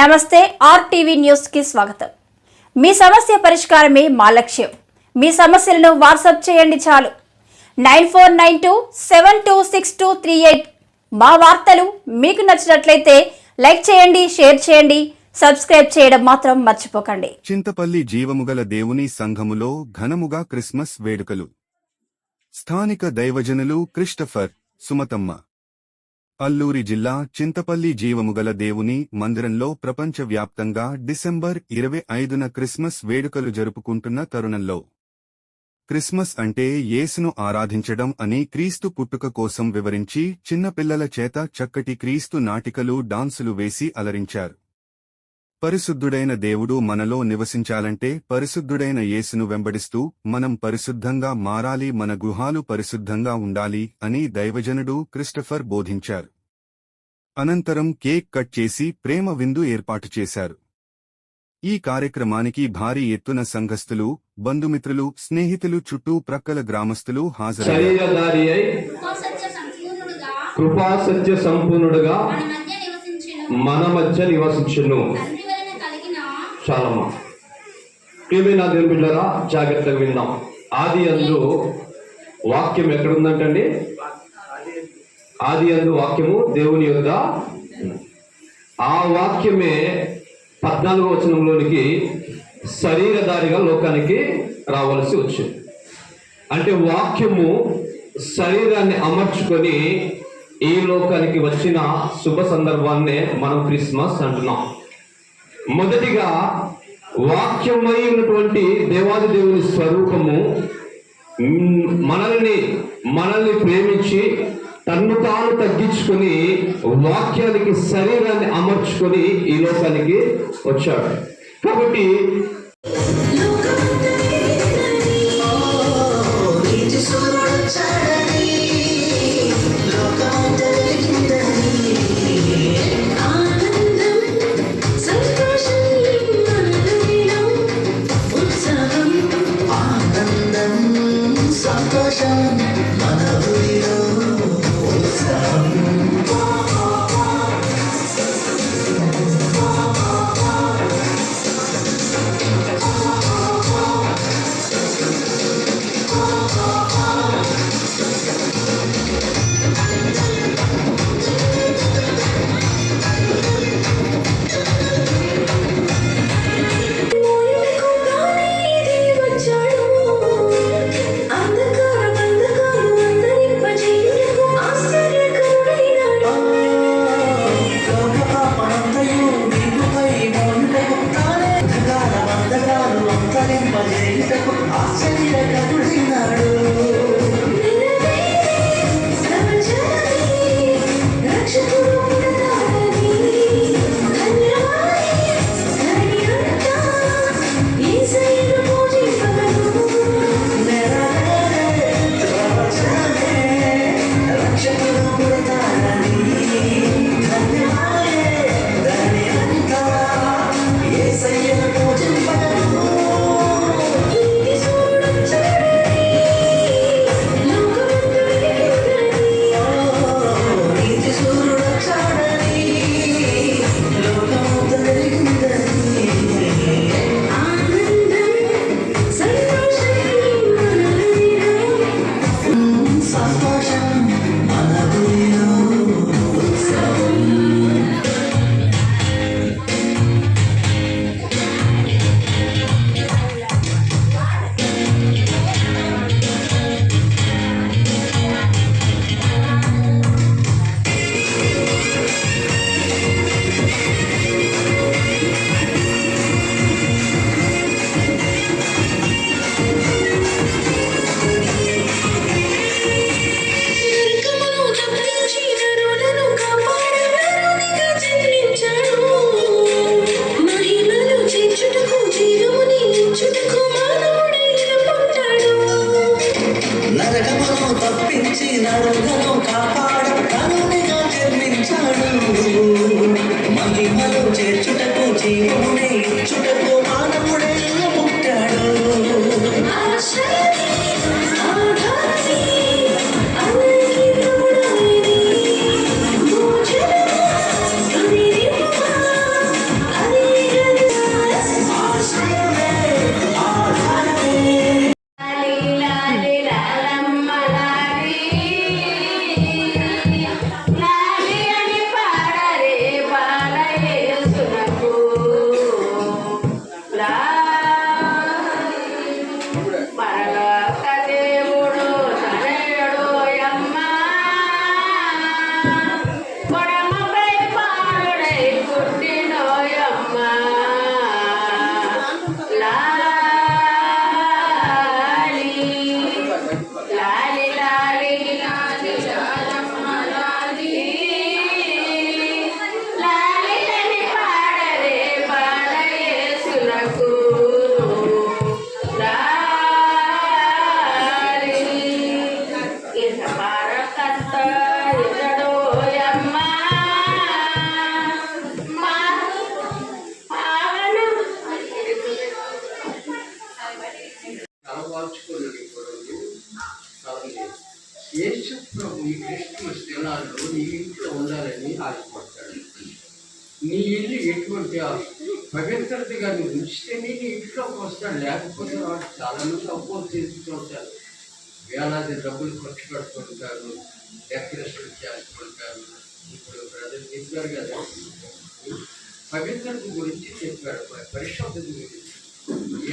నమస్తే ఆర్టీవీ న్యూస్కి స్వాగతం. మీ సమస్య పరిష్కారమే మా లక్ష్యం. మీ సమస్యలను వాట్సాప్ చేయండి చాలు. Nine four nine two seven two six two three eight మా వార్తలు మీకు నచ్చినట్లయితే లైక్ చేయండి షేర్ చేయండి సబ్స్క్రైబ్ చేయడం మాత్రం మర్చిపోకండి. చింతపల్లి జీవముగల దేవుని సంఘములో ఘనముగా క్రిస్మస్ వేడుకలు. స్థానిక దైవజనులు క్రిస్టఫర్ సుమతమ్మ. అల్లూరి జిల్లా చింతపల్లి జీవముగల దేవుని మందిరంలో ప్రపంచవ్యాప్తంగా డిసెంబర్ ఇరవై ఐదున క్రిస్మస్ వేడుకలు జరుపుకుంటున్న తరుణంలో. క్రిస్మస్ అంటే యేసును ఆరాధించడం అని క్రీస్తు పుట్టుక కోసం వివరించి చిన్నపిల్లల చేత చక్కటి క్రీస్తు నాటికలు డాన్సులు వేసి అలరించారు. పరిశుద్ధుడైన దేవుడు మనలో నివసించాలంటే పరిశుద్ధుడైన యేసును వెంబడిస్తూ మనం పరిశుద్ధంగా మారాలి మన గృహాలు పరిశుద్ధంగా ఉండాలి అని దైవజనుడు క్రిస్టఫర్ బోధించారు. అనంతరం కేక్ కట్ చేసి ప్రేమ విందు ఏర్పాటు చేశారు. ఈ కార్యక్రమానికి భారీ ఎత్తున సంఘస్థులు బంధుమిత్రులు స్నేహితులు చుట్టూ ప్రక్కల గ్రామస్తులు హాజరయ్యారు. మన మధ్య నివసించును మన మధ్య నివసించును తండ్రి వలన కలిగిన చాలమ్మా ప్రియమైన దేవుని బిడ్డలారా జాగ్రత్తగా విందాం. ఆది అందు వాక్యం ఎక్కడుందంటండి? ఆది అందు వాక్యము దేవుని యొక్క ఆ వాక్యమే పద్నాలుగో వచనంలోనికి శరీరధారిగా లోకానికి రావాల్సి వచ్చింది. అంటే వాక్యము శరీరాన్ని అమర్చుకొని ఈ లోకానికి వచ్చిన శుభ సందర్భాన్నే మనం క్రిస్మస్ అంటున్నాం. మొదటిగా వాక్యమై ఉన్నటువంటి దేవాది దేవుని స్వరూపము మనల్ని మనల్ని ప్రేమించి తన్ను తాను తగ్గించుకొని వాక్యానికి శరీరాన్ని అమర్చుకొని ఈ లోకానికి వచ్చాడు. కాబట్టి నీ క్రిస్మస్ దినాల్లో నీ ఇంట్లో ఉండాలని ఆశపడతాడు. నీ ఇల్లు ఎటువంటి ఆ పవిత్రతగా నువ్వు ఉంచితేనే నీ ఇంట్లోకి వస్తాడు. లేకపోతే వాడు చాలా మంది అపోజ్ చేసుకుంటారు వేలాది డబ్బులు ఖర్చు పెట్టుకుంటారు డెకరేషన్ చేసుకుంటారు ఇప్పుడు బ్రదర్ చెప్పారు కదా. పవిత్రత గురించి చెప్పారు. పరిశుద్ధత గురించి.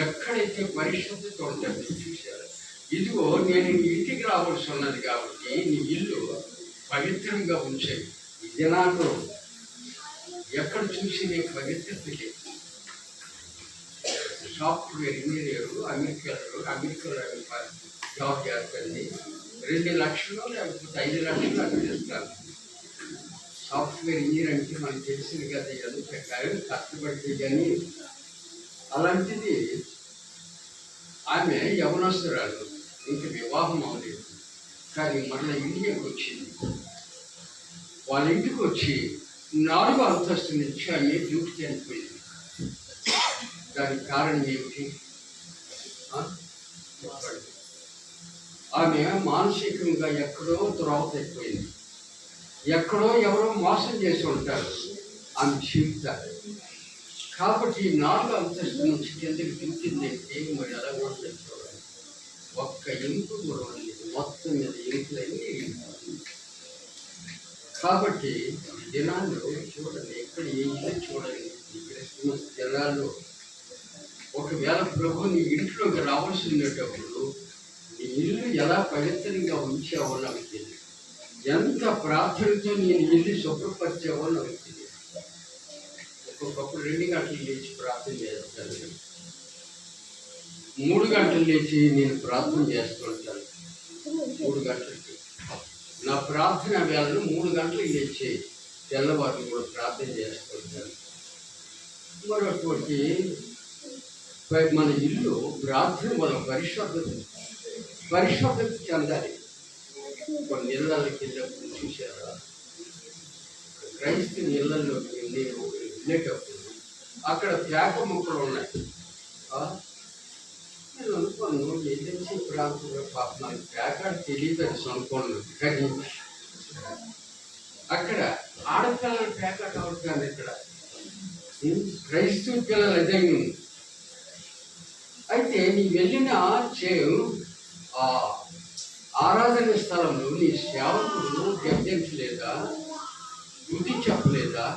ఎక్కడైతే పరిశుద్ధత ఉంటుందో చూశారు. ఇదిగో నేను నీ ఇంటికి రావాల్సి ఉన్నది కాబట్టి నీ ఇల్లు పవిత్రంగా ఉంచేవి ఈ దినాల్లో ఎక్కడ చూసి నీకు పవిత్రత లేదు? సాఫ్ట్వేర్ ఇంజనీర్ అమెరికాలో అమెరికాలో జాబ్ చేస్తుంది. రెండు లక్షలు లేకపోతే ఐదు లక్షలు అక్కడ ఇస్తారు సాఫ్ట్వేర్ ఇంజనీర్ అంటే మనకు తెలిసింది కదా ఏదో ప్రకారం కష్టపడితే కానీ. అలాంటిది ఆమె యవనస్తురాలు. ఇంక వివాహం అవ్వలేదు. కానీ మళ్ళీ ఇండియాకి వచ్చింది. వాళ్ళ ఇంటికి వచ్చి నాలుగో అంతస్తు నుంచి ఆమె డ్యూటీ చనిపోయింది దానికి కారణం ఏమిటి? ఆమె మానసికంగా ఎక్కడో త్రోవ తగ్గిపోయింది ఎక్కడో ఎవరో మోసం చేసి ఉంటారు. ఆమె జీవితాలు. కాబట్టి నాలుగు అంతస్తు నుంచి కిందకి దించిందంటే మరి ఎలా ఉంటుంది ఒక్క ఇంపు కూడా ఉంది మొత్తం మీద ఇంకులన్నీ కాబట్టి దినాల్లో చూడండి ఎక్కడ ఏ చూడండి. క్రిస్మస్ దినాల్లో ఒకవేళ ప్రభు నీ ఇంట్లోకి రావాల్సి ఉండేటప్పుడు నీ ఇల్లు ఎలా పవిత్రంగా ఉంచావో నాకు తెలియదు. ఎంత ప్రార్థనతో నేను ఇల్లు శుభ్రపరిచావో నాకు తెలియదు. ఒక్కొక్కప్పుడు రెండు గంటలు లేచి ప్రార్థన చేస్తాను మూడు గంటలు లేచి నేను ప్రార్థన చేస్తుంటాను. మూడు గంటలకి నా ప్రార్థన వేళను మూడు గంటలకు లేచి తెల్లవారు కూడా ప్రార్థన చేస్తుంటాను. మరొకటి మన ఇల్లు ప్రార్థన మన పరిశుద్ధత పరిశుద్ధత చెందాలి. కొన్ని ఇళ్ళకి వెళ్ళినప్పుడు చూసారా క్రైస్తవ ఇళ్ళలోకి వెళ్ళి వెళ్ళేటప్పుడు అక్కడ తేక మొక్కలు ఉన్నాయి. నేను అనుకోను పాప నాకు తెలియదు అని అనుకోను కానీ అక్కడ ఆడపిల్లల కావట్లేదు ఇక్కడ? క్రైస్తవ పిల్లలు ఉంది అయితే నీ వెళ్ళిన చే ఆ ఆరాధన స్థలంలో నీ సేవకుడు గద్దించలేదా? బుద్ధి చెప్పలేదా?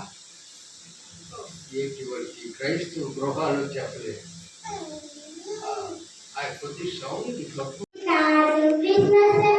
ఎటువంటి క్రైస్తవ గృహాలు చెప్పలేదు. ఆ, ఆ కొద్ది